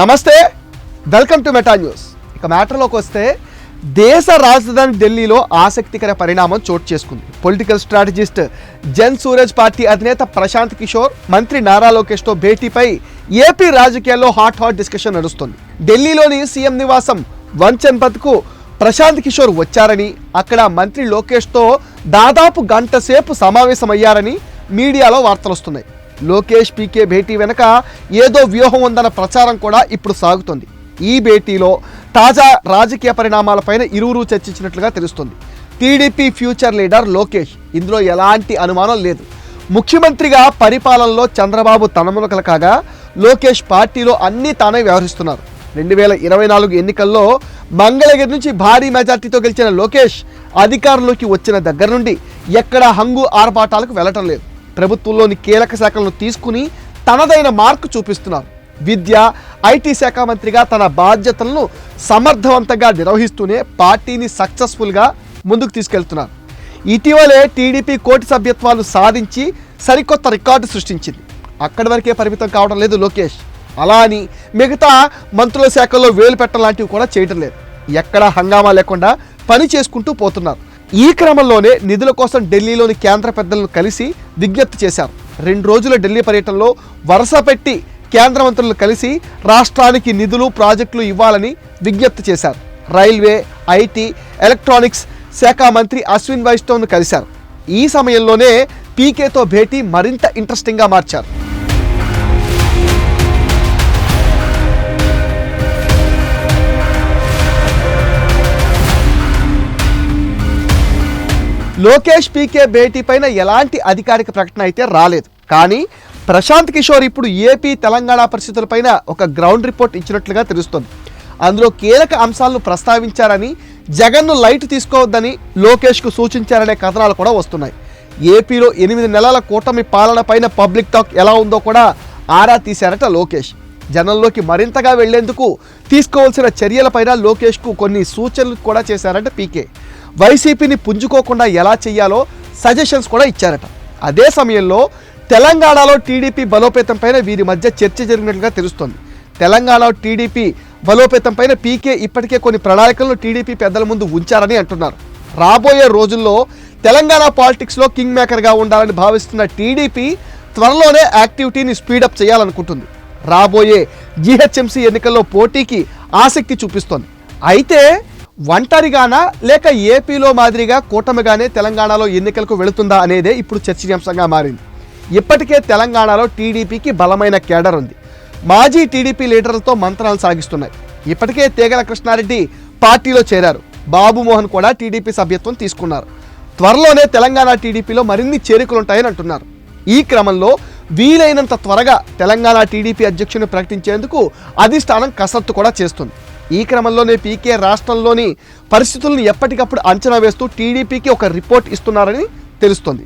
నమస్తే welcome to meta news. ఇక మ్యాటర్లోకి వస్తే దేశ రాజధాని ఢిల్లీలో ఆసక్తికర పరిణామం చోటు చేసుకుంది. Political strategist Jan Suraaj party అధినేత ప్రశాంత్ కిషోర్ మంత్రి నారా లోకేష్తో భేటీపై ఏపీ రాజకీయాల్లో హాట్ హాట్ డిస్కషన్ నడుస్తుంది. ఢిల్లీలోని సీఎం నివాసం వంచన్పత్కు ప్రశాంత్ కిషోర్ వచ్చారని అక్కడ మంత్రి లోకేష్తో దాదాపు గంట సేపు సమావేశమయ్యారని మీడియాలో వార్తలు వస్తున్నాయి లోకేష్ పీకే భేటీ వెనక ఏదో వ్యూహం ఉందన్న ప్రచారం కూడా ఇప్పుడు సాగుతుంది. ఈ భేటీలో తాజా రాజకీయ పరిణామాలపైన ఇరువురు చర్చించినట్లుగా తెలుస్తుంది. TDP future leader Lokesh. ఇందులో ఎలాంటి అనుమానం లేదు. ముఖ్యమంత్రిగా పరిపాలనలో చంద్రబాబు తనమునకలు కాగా లోకేష్ పార్టీలో అన్నీ తానే వ్యవహరిస్తున్నారు. రెండు వేల ఇరవై నాలుగు ఎన్నికల్లో మంగళగిరి నుంచి భారీ మెజార్టీతో గెలిచిన లోకేష్ అధికారంలోకి వచ్చిన దగ్గర నుండి ఎక్కడా హంగు ఆర్భాటాలకు వెళ్ళటం లేదు. ప్రభుత్వంలోని కీలక శాఖలను తీసుకుని తనదైన మార్కు చూపిస్తున్నారు. విద్య ఐటీ శాఖ మంత్రిగా తన బాధ్యతలను సమర్థవంతంగా నిర్వహిస్తూనే పార్టీని సక్సెస్ఫుల్గా ముందుకు తీసుకెళ్తున్నారు. ఇటీవలే టీడీపీ కోటి సభ్యత్వాలు సాధించి సరికొత్త రికార్డు సృష్టించింది. అక్కడి వరకే పరిమితం కావడం లేదు లోకేష్. అలా అని మిగతా మంత్రుల శాఖల్లో వేలు పెట్టడం లాంటివి కూడా చేయటం లేదు. ఎక్కడా హంగామా లేకుండా పని చేసుకుంటూ పోతున్నారు. ఈ క్రమంలోనే నిధుల కోసం ఢిల్లీలోని కేంద్ర పెద్దలను కలిసి విజ్ఞప్తి చేశారు. రెండు రోజుల ఢిల్లీ పర్యటనలో వరుస పెట్టి కేంద్ర మంత్రులు కలిసి రాష్ట్రానికి నిధులు ప్రాజెక్టులు ఇవ్వాలని విజ్ఞప్తి చేశారు. రైల్వే ఐటీ ఎలక్ట్రానిక్స్ శాఖ మంత్రి అశ్విన్ వైష్ణవ్ను కలిశారు. ఈ సమయంలోనే పీకేతో భేటీ మరింత ఇంట్రెస్టింగ్గా మార్చారు. లోకేష్ పీకే భేటీ పైన ఎలాంటి అధికారిక ప్రకటన అయితే రాలేదు. కానీ ప్రశాంత్ కిషోర్ ఇప్పుడు ఏపీ తెలంగాణ పరిస్థితులపైన ఒక గ్రౌండ్ రిపోర్ట్ ఇచ్చినట్లుగా తెలుస్తోంది. అందులో కీలక అంశాలను ప్రస్తావించారని జగన్ను లైట్ తీసుకోవద్దని లోకేష్కు సూచించారనే కథనాలు కూడా వస్తున్నాయి. ఏపీలో ఎనిమిది నెలల కూటమి పాలన పైన పబ్లిక్ టాక్ ఎలా ఉందో కూడా ఆరా తీశారట లోకేష్. జనంలోకి మరింతగా వెళ్ళేందుకు తీసుకోవాల్సిన చర్యలపైన లోకేష్కు కొన్ని సూచనలు కూడా చేశారట పీకే. వైసీపీని పుంజుకోకుండా ఎలా చేయాలో సజెషన్స్ కూడా ఇచ్చారట. అదే సమయంలో తెలంగాణలో టీడీపీ బలోపేతం పైన వీరి మధ్య చర్చ జరిగినట్లుగా తెలుస్తోంది. తెలంగాణ టీడీపీ బలోపేతం పైన పీకే ఇప్పటికే కొన్ని ప్రణాళికలను టీడీపీ పెద్దల ముందు ఉంచారని అంటున్నారు. రాబోయే రోజుల్లో తెలంగాణ పాలిటిక్స్లో కింగ్ మేకర్గా ఉండాలని భావిస్తున్న టీడీపీ త్వరలోనే యాక్టివిటీని స్పీడప్ చేయాలనుకుంటుంది. రాబోయే జీహెచ్ఎంసీ ఎన్నికల్లో పోటీకి ఆసక్తి చూపిస్తోంది. అయితే ఒంటరిగానా లేక ఏపీలో మాదిరిగా కూటమిగానే తెలంగాణలో ఎన్నికలకు వెళుతుందా అనేదే ఇప్పుడు చర్చనీయాంశంగా మారింది. ఇప్పటికే తెలంగాణలో టీడీపీకి బలమైన కేడర్ ఉంది. మాజీ టీడీపీ లీడర్లతో మంత్రాలు సాగిస్తున్నాయి. ఇప్పటికే తేగల కృష్ణారెడ్డి పార్టీలో చేరారు. బాబు మోహన్ కూడా టీడీపీ సభ్యత్వం తీసుకున్నారు. త్వరలోనే తెలంగాణ టీడీపీలో మరిన్ని చేరికలుంటాయని అంటున్నారు. ఈ క్రమంలో వీలైనంత త్వరగా తెలంగాణ టీడీపీ అధ్యక్షుని ప్రకటించేందుకు అధిష్టానం కసరత్తు కూడా చేస్తుంది. ఈ క్రమంలోనే పీకే రాష్ట్రంలోని పరిస్థితులను ఎప్పటికప్పుడు అంచనా వేస్తూ టీడీపీకి ఒక రిపోర్ట్ ఇస్తున్నారని తెలుస్తోంది.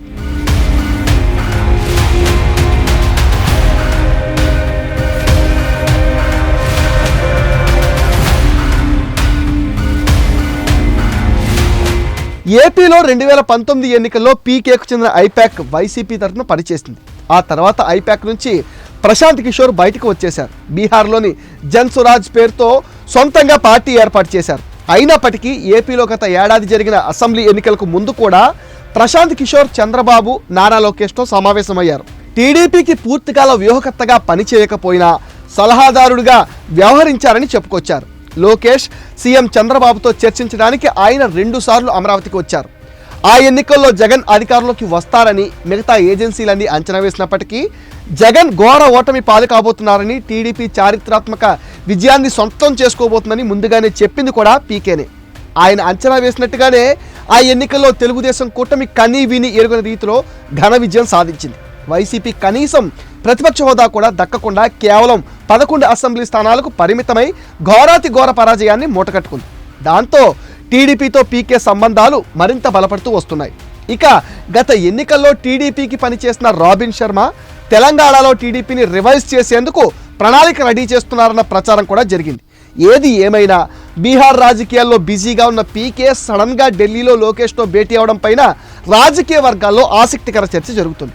ఏపీలో రెండు వేల పంతొమ్మిది ఎన్నికల్లో పీకేకు చెందిన ఐపాక్ వైసీపీ తరఫున పనిచేసింది. ఆ తర్వాత ఐపాక్ నుంచి ప్రశాంత్ కిషోర్ బయటకు వచ్చేశారు. బీహార్లోని జన్సురాజ్ పేరుతో సొంతంగా పార్టీ ఏర్పాటు చేశారు. అయినప్పటికీ ఏపీలో గత ఏడాది జరిగిన అసెంబ్లీ ఎన్నికలకు ముందు కూడా ప్రశాంత్ కిషోర్ చంద్రబాబు నారా లోకేష్తో సమావేశమయ్యారు. టీడీపీకి పూర్తికాల వ్యూహకర్తగా పనిచేయకపోయినా సలహాదారుడిగా వ్యవహరించారని చెప్పుకొచ్చారు. లోకేష్ సీఎం చంద్రబాబుతో చర్చించడానికి ఆయన రెండుసార్లు అమరావతికి వచ్చారు. ఆ ఎన్నికల్లో జగన్ అధికారంలోకి వస్తారని మిగతా ఏజెన్సీలన్నీ అంచనా వేసినప్పటికీ జగన్ ఘోర ఓటమి పాలు కాబోతున్నారని టీడీపీ చారిత్రాత్మక విజయాన్ని సొంతం చేసుకోబోతుందని ముందుగానే చెప్పింది కూడా పీకేనే. ఆయన అంచనా వేసినట్టుగానే ఆ ఎన్నికల్లో తెలుగుదేశం కూటమి కనీ విని ఎరుగని రీతిలో ఘన విజయం సాధించింది. వైసీపీ కనీసం ప్రతిపక్ష హోదా కూడా దక్కకుండా కేవలం పదకొండు అసెంబ్లీ స్థానాలకు పరిమితమై ఘోరాతి ఘోర పరాజయాన్ని మూటకట్టుకుంది దాంతో టీడీపీతో పీకే సంబంధాలు మరింత బలపడుతూ వస్తున్నాయి. ఇక గత ఎన్నికల్లో టీడీపీకి పనిచేసిన రాబిన్ శర్మ తెలంగాణలో టీడీపీని రివైజ్ చేసేందుకు ప్రణాళిక రెడీ చేస్తున్నారన్న ప్రచారం కూడా జరిగింది. ఏది ఏమైనా బీహార్ రాజకీయాల్లో బిజీగా ఉన్న పీకే సడన్గా ఢిల్లీలో లోకేష్తో భేటీ అవడం పైన రాజకీయ వర్గాల్లో ఆసక్తికర చర్చ జరుగుతుంది.